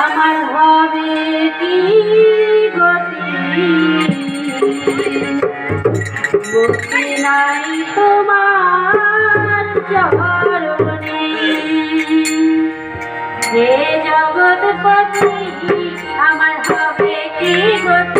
আমার হবে কি গতি? নাই তোমার চরণে হে জগৎপতি আমার হবে কি গতি?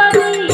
Bye.